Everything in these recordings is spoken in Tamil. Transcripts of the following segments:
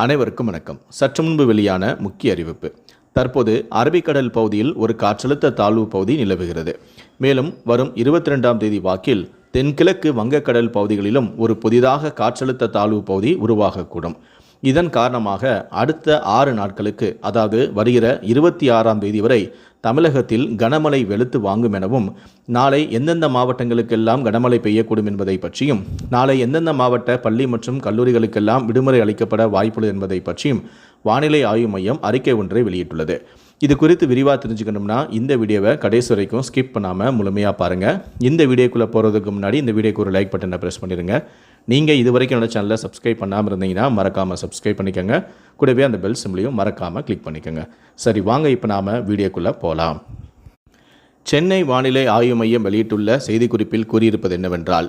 அனைவருக்கும் வணக்கம். சற்று முன்பு வெளியான முக்கிய அறிவிப்பு. தற்போது அரபிக்கடல் பகுதியில் ஒரு காற்றழுத்த தாழ்வு பகுதி நிலவுகிறது. மேலும் வரும் இருபத்தி ரெண்டாம் தேதி வாக்கில் தென்கிழக்கு வங்கக்கடல் பகுதிகளிலும் ஒரு புதிதாக காற்றழுத்த தாழ்வு பகுதி உருவாகக்கூடும். இதன் காரணமாக அடுத்த ஆறு நாட்களுக்கு அதாவது வருகிற இருபத்தி ஆறாம் தேதி வரை தமிழகத்தில் கனமழை வெளுத்து வாங்கும் எனவும் நாளை எந்தெந்த மாவட்டங்களுக்கெல்லாம் கனமழை பெய்யக்கூடும் என்பதை பற்றியும் நாளை எந்தெந்த மாவட்ட பள்ளி மற்றும் கல்லூரிகளுக்கெல்லாம் விடுமுறை அளிக்கப்பட வாய்ப்புள்ளது என்பதை பற்றியும் வானிலை ஆய்வு மையம் அறிக்கை ஒன்றை வெளியிட்டுள்ளது. இது குறித்து விரிவாக தெரிஞ்சுக்கணும்னா இந்த வீடியோவை கடைசி வரைக்கும் ஸ்கிப் பண்ணாமல் முழுமையாக பாருங்கள் இந்த வீடியோக்குள்ளே போகிறதுக்கு முன்னாடி இந்த வீடியோக்கு ஒரு லைக் பட்டனை ப்ரெஸ் பண்ணிடுங்க நீங்கள் இது வரைக்கும் என்னோட சேனலை சப்ஸ்கிரைப் பண்ணாமல் இருந்தீங்கன்னா மறக்காமல் சப்ஸ்கிரைப் பண்ணிக்கோங்க. கூடவே அந்த பெல் சிம்லையும் மறக்காமல் கிளிக் பண்ணிக்கோங்க. சரி வாங்க இப்போ நாம் வீடியோக்குள்ளே போகலாம் சென்னை வானிலை ஆய்வு மையம் வெளியிட்டுள்ள செய்திக்குறிப்பில் கூறியிருப்பது என்னவென்றால்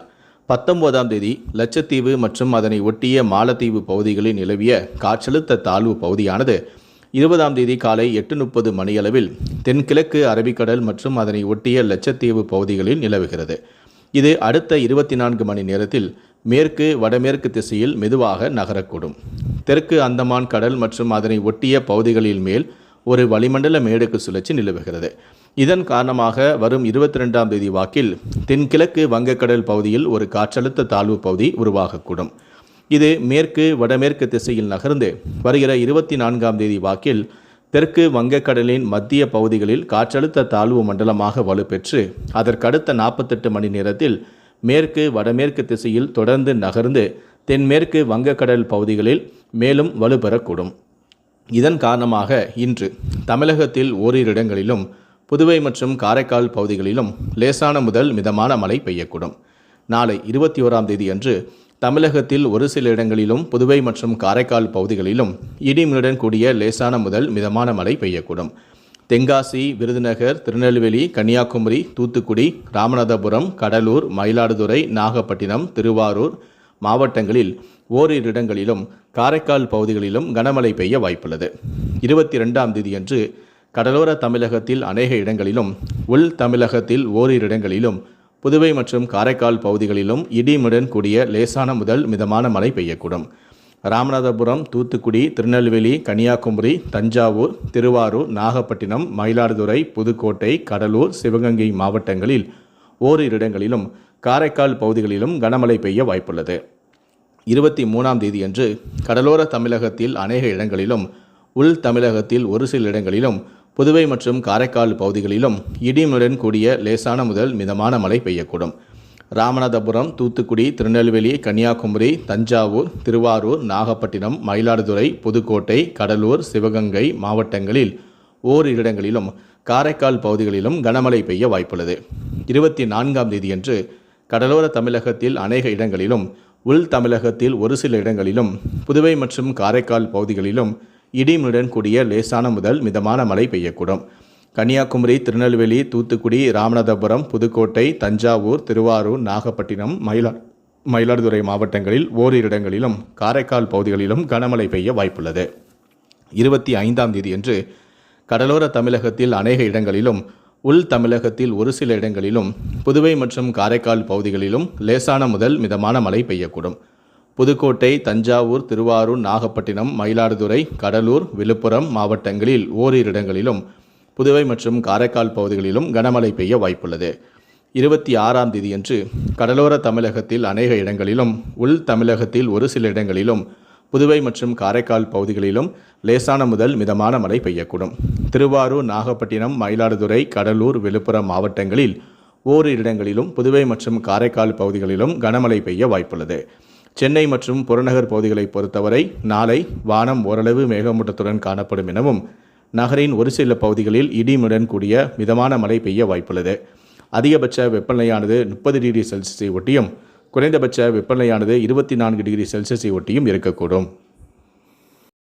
பத்தொன்பதாம் தேதி லட்சத்தீவு மற்றும் அதனை ஒட்டிய மாலத்தீவு பகுதிகளில் நிலவிய காற்றழுத்த தாழ்வு பகுதியானது இருபதாம் தேதி காலை எட்டு முப்பது மணியளவில் தென்கிழக்கு அரபிக்கடல் மற்றும் அதனை ஒட்டிய லட்சத்தீவு பகுதிகளில் நிலவுகிறது. இது அடுத்த இருபத்தி நான்கு மணி நேரத்தில் மேற்கு வடமேற்கு திசையில் மெதுவாக நகரக்கூடும். தெற்கு அந்தமான் கடல் மற்றும் அதனை ஒட்டிய பகுதிகளில் மேல் ஒரு வளிமண்டல மேடுக்கு சுழற்சி நிலவுகிறது. இதன் காரணமாக வரும் இருபத்தி ரெண்டாம் தேதி வாக்கில் தென்கிழக்கு வங்கக்கடல் பகுதியில் ஒரு காற்றழுத்த தாழ்வு பகுதி உருவாகக்கூடும். இது மேற்கு வடமேற்கு திசையில் நகர்ந்து வருகிற இருபத்தி நான்காம் தேதி வாக்கில் தெற்கு வங்கக்கடலின் மத்திய பகுதிகளில் காற்றழுத்த தாழ்வு மண்டலமாக வலுப்பெற்று அதற்கடுத்த நாற்பத்தெட்டு மணி நேரத்தில் மேற்கு வடமேற்கு திசையில் தொடர்ந்து நகர்ந்து தென்மேற்கு வங்கக்கடல் பகுதிகளில் மேலும் வலுப்பெறக்கூடும். இதன் காரணமாக இன்று தமிழகத்தில் ஓரிரு இடங்களிலும் புதுவை மற்றும் காரைக்கால் பகுதிகளிலும் லேசான முதல் மிதமான மழை பெய்யக்கூடும். நாளை இருபத்தி ஓராம் தேதி அன்று தமிழகத்தில் ஒரு சில இடங்களிலும் புதுவை மற்றும் காரைக்கால் பகுதிகளிலும் இடிமுடன் கூடிய லேசான முதல் மிதமான மழை பெய்யக்கூடும். தென்காசி விருதுநகர் திருநெல்வேலி கன்னியாகுமரி தூத்துக்குடி ராமநாதபுரம் கடலூர் மயிலாடுதுறை நாகப்பட்டினம் திருவாரூர் மாவட்டங்களில் ஓரிரு இடங்களிலும் காரைக்கால் பகுதிகளிலும் கனமழை பெய்ய வாய்ப்புள்ளது. இருபத்தி ரெண்டாம் தேதியன்று கடலோர தமிழகத்தில் அநேக இடங்களிலும் உள் தமிழகத்தில் ஓரிரு இடங்களிலும் புதுவை மற்றும் காரைக்கால் பகுதிகளிலும் இடிமுடன் கூடிய லேசான முதல் மிதமான மழை பெய்யக்கூடும். ராமநாதபுரம் தூத்துக்குடி திருநெல்வேலி கன்னியாகுமரி தஞ்சாவூர் திருவாரூர் நாகப்பட்டினம் மயிலாடுதுறை புதுக்கோட்டை கடலூர் சிவகங்கை மாவட்டங்களில் ஓரிரு இடங்களிலும் காரைக்கால் பகுதிகளிலும் கனமழை பெய்ய வாய்ப்புள்ளது. இருபத்தி மூணாம் தேதியன்று கடலோர தமிழகத்தில் அநேக இடங்களிலும் உள் தமிழகத்தில் ஒரு சில இடங்களிலும் புதுவை மற்றும் காரைக்கால் பகுதிகளிலும் இடிமுடன் கூடிய லேசான முதல் மிதமான மழை பெய்யக்கூடும். ராமநாதபுரம் தூத்துக்குடி திருநெல்வேலி கன்னியாகுமரி தஞ்சாவூர் திருவாரூர் நாகப்பட்டினம் மயிலாடுதுறை புதுக்கோட்டை கடலூர் சிவகங்கை மாவட்டங்களில் ஓரிரு இடங்களிலும் காரைக்கால் பகுதிகளிலும் கனமழை பெய்ய வாய்ப்புள்ளது. இருபத்தி நான்காம் தேதியன்று கடலோர தமிழகத்தில் அநேக இடங்களிலும் உள் தமிழகத்தில் ஒரு சில இடங்களிலும் புதுவை மற்றும் காரைக்கால் பகுதிகளிலும் இடிமுடன் கூடிய லேசான முதல் மிதமான மழை பெய்யக்கூடும். கன்னியாகுமரி திருநெல்வேலி தூத்துக்குடி ராமநாதபுரம் புதுக்கோட்டை தஞ்சாவூர் திருவாரூர் நாகப்பட்டினம் மயிலா மயிலாடுதுறை மாவட்டங்களில் ஓரிரு இடங்களிலும் காரைக்கால் பகுதிகளிலும் கனமழை பெய்ய வாய்ப்புள்ளது. இருபத்தி ஐந்தாம் தேதியன்று கடலோர தமிழகத்தில் அநேக இடங்களிலும் உள் தமிழகத்தில் ஒரு சில இடங்களிலும் புதுவை மற்றும் காரைக்கால் பகுதிகளிலும் லேசான முதல் மிதமான மழை பெய்யக்கூடும். புதுக்கோட்டை தஞ்சாவூர் திருவாரூர் நாகப்பட்டினம் மயிலாடுதுறை கடலூர் விழுப்புரம் மாவட்டங்களில் ஓரிரு இடங்களிலும் புதுவை மற்றும் காரைக்கால் பகுதிகளிலும் கனமழை பெய்ய வாய்ப்புள்ளது. இருபத்தி ஆறாம் தேதியன்று கடலோர தமிழகத்தில் அநேக இடங்களிலும் உள் தமிழகத்தில் ஒரு சில இடங்களிலும் புதுவை மற்றும் காரைக்கால் பகுதிகளிலும் லேசான முதல் மிதமான மழை பெய்யக்கூடும். திருவாரூர் நாகப்பட்டினம் மயிலாடுதுறை கடலூர் விழுப்புரம் மாவட்டங்களில் ஓரிரு இடங்களிலும் புதுவை மற்றும் காரைக்கால் பகுதிகளிலும் கனமழை பெய்ய வாய்ப்புள்ளது. சென்னை மற்றும் புறநகர் பகுதிகளை பொறுத்தவரை நாளை வானம் ஓரளவு மேகமூட்டத்துடன் காணப்படும் எனவும் நகரின் ஒரு சில பகுதிகளில் இடிமுடன் கூடிய மிதமான மழை பெய்ய வாய்ப்புள்ளது. அதிகபட்ச வெப்பநிலையானது முப்பது டிகிரி செல்சியஸை ஒட்டியும் குறைந்தபட்ச வெப்பநிலையானது இருபத்தி நான்கு டிகிரி செல்சியஸை ஒட்டியும் இருக்கக்கூடும்.